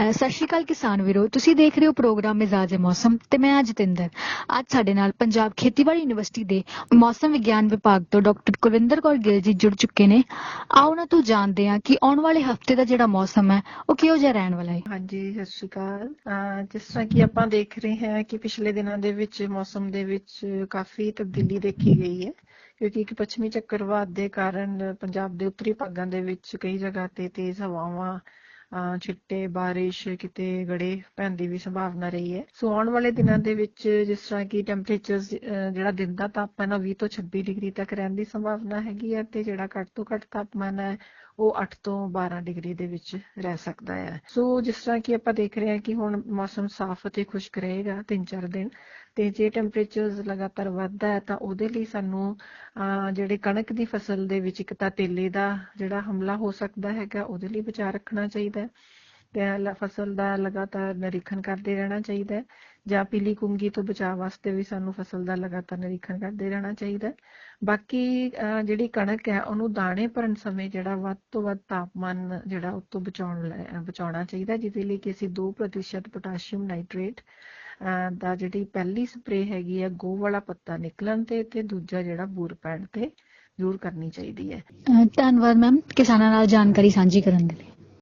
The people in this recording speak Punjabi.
ਸਤਿ ਸ਼੍ਰੀ ਅਕਾਲ ਕਿਸਾਨ ਵੀਰੋ। ਤੁਸੀਂ ਦੇਖ ਰਹੇ ਹੋ ਪ੍ਰੋਗਰਾਮ ਮਿਜ਼ਾਜ ਮੌਸਮ ਤੇ ਮੈਂ ਹਾਂ ਜਤਿੰਦਰ ਅੱਜ ਸਾਡੇ ਨਾਲ ਪੰਜਾਬ ਖੇਤੀਬਾੜੀ ਯੂਨੀਵਰਸਿਟੀ ਦੇ ਮੌਸਮ ਵਿਗਿਆਨ ਵਿਭਾਗ ਤੋਂ ਡਾਕਟਰ ਕੁਲਵਿੰਦਰ ਕੌਰ ਗਿੱਲ ਜੀ ਜੁੜ ਚੁੱਕੇ ਨੇ। ਆਓ ਉਹਨਾਂ ਤੋਂ ਜਾਣਦੇ ਹਾਂ ਕਿ ਆਉਣ ਵਾਲੇ ਹਫ਼ਤੇ ਦਾ ਜਿਹੜਾ ਮੌਸਮ ਹੈ, ਉਹ ਕਿਹੋ ਜਿਹਾ ਰਹਿਣ ਵਾਲਾ ਹੈ। ਹਾਂਜੀ, ਸਤਿ ਸ਼੍ਰੀ ਅਕਾਲ। ਜਿਸ ਤਰ੍ਹਾਂ ਕਿ ਆਪਾਂ ਦੇਖ ਰਹੇ ਹਾਂ ਕਿ ਪਿਛਲੇ ਦਿਨਾਂ ਦੇ ਵਿੱਚ ਮੌਸਮ ਦੇ ਵਿੱਚ ਕਾਫੀ ਤਬਦੀਲੀ ਦੇਖੀ ਗਈ ਹੈ, ਕਿਉਂਕਿ ਇੱਕ ਪੱਛਮੀ ਚੱਕਰਵਾਤ ਦੇ ਕਾਰਨ ਪੰਜਾਬ ਦੇ ਉੱਤਰੀ ਭਾਗਾਂ ਦੇ ਵਿੱਚ ਕਈ ਜਗ੍ਹਾ ਤੇ ਤੇਜ਼ ਹਵਾਵਾਂ ਛਿੱਟੇ ਬਾਰਿਸ਼ ਕਿਤੇ ਗੜੇ ਪੈਣ ਦੀ ਵੀ ਸੰਭਾਵਨਾ ਰਹੀ ਹੈ। ਸੋ ਆਉਣ ਵਾਲੇ ਦਿਨਾਂ ਦੇ ਵਿੱਚ ਜਿਸ ਤਰ੍ਹਾਂ ਕਿ ਟੈਂਪਰੇਚਰ ਜਿਹੜਾ ਦਿਨ ਦਾ ਤਾਪਮਾਨ ਹੈ 20 ਤੋਂ 26 ਡਿਗਰੀ ਤੱਕ ਰਹਿਣ ਦੀ ਸੰਭਾਵਨਾ ਹੈਗੀ ਹੈ ਤੇ ਜਿਹੜਾ ਘੱਟ ਤੋਂ ਘੱਟ ਤਾਪਮਾਨ ਹੈ ਉਹ 8 ਤੋਂ 12 ਡਿਗਰੀ ਦੇ ਵਿੱਚ ਰਹਿ ਸਕਦਾ ਹੈ ਸੋ ਜਿਸ ਤਰ੍ਹਾਂ ਕਿ ਆਪਾਂ ਦੇਖ ਰਹੇ ਹਾਂ ਕਿ ਹੁਣ ਮੌਸਮ ਸਾਫ਼ ਅਤੇ ਖੁਸ਼ਕ ਰਹੇਗਾ 3-4 ਦਿਨ, ਤੇ ਜੇ ਟੈਂਪਰੇਚਰ ਲਗਾਤਾਰ ਵੱਧਦਾ ਹੈ ਤਾਂ ਉਹਦੇ ਲਈ ਸਾਨੂੰ, ਅਹ, ਜਿਹੜੇ ਕਣਕ ਦੀ ਫਸਲ ਦੇ ਵਿੱਚ ਇੱਕ ਤਾਂ ਤੇਲੇ ਦਾ ਜਿਹੜਾ ਹਮਲਾ ਹੋ ਸਕਦਾ ਹੈਗਾ, ਉਹਦੇ ਲਈ ਬਚਾਅ ਰੱਖਣਾ ਚਾਹੀਦਾ ਹੈ। ਤੇ ਫਸਲ ਦਾ ਲਗਾਤਾਰ ਨਿਰੀਖਣ ਕਰਦੇ ਰਹਿਣਾ ਚਾਹੀਦਾ ਹੈ ਜਾਂ ਪੀਲੀ ਕੁੰਗੀ ਤੋਂ ਬਚਾਅ ਵਾਸਤੇ ਵੀ ਸਾਨੂੰ ਫਸਲ ਦਾ ਲਗਾਤਾਰ ਨਿਰੀਖਣ ਕਰਦੇ ਰਹਿਣਾ ਚਾਹੀਦਾ ਹੈ। ਬਾਕੀ ਜਿਹੜੀ ਕਣਕ ਹੈ, ਉਹਨੂੰ ਦਾਣੇ ਭਰਨ ਸਮੇਂ ਜਿਹੜਾ ਵੱਧ ਤੋਂ ਵੱਧ ਤਾਪਮਾਨ ਜਿਹੜਾ ਉਹ ਤੋਂ ਬਚਾਉਣ ਬਚਾਉਣਾ ਚਾਹੀਦਾ ਜਿਹਦੇ ਲਈ ਕਿ ਅਸੀਂ 2% ਪੋਟਾਸ਼ੀਅਮ ਨਾਈਟ੍ਰੇਟ ਦਾ ਜਿਹੜੀ ਪਹਿਲੀ ਸਪਰੇ ਹੈਗੀ ਹੈ ਗੋ ਵਾਲਾ ਪੱਤਾ ਨਿਕਲਣ ਤੇ ਤੇ ਦੂਜਾ ਜਿਹੜਾ ਬੂਰ ਪੈਣ ਤੇ ਜ਼ਰੂਰ ਕਰਨੀ ਚਾਹੀਦੀ ਹੈ। ਧੰਨਵਾਦ ਮੈਮ। ਕਿਸਾਨਾਂ ਨਾਲ ਜਾਣਕਾਰੀ ਸਾਂਝੀ ਕਰਨ ਦੇ ਲਈ।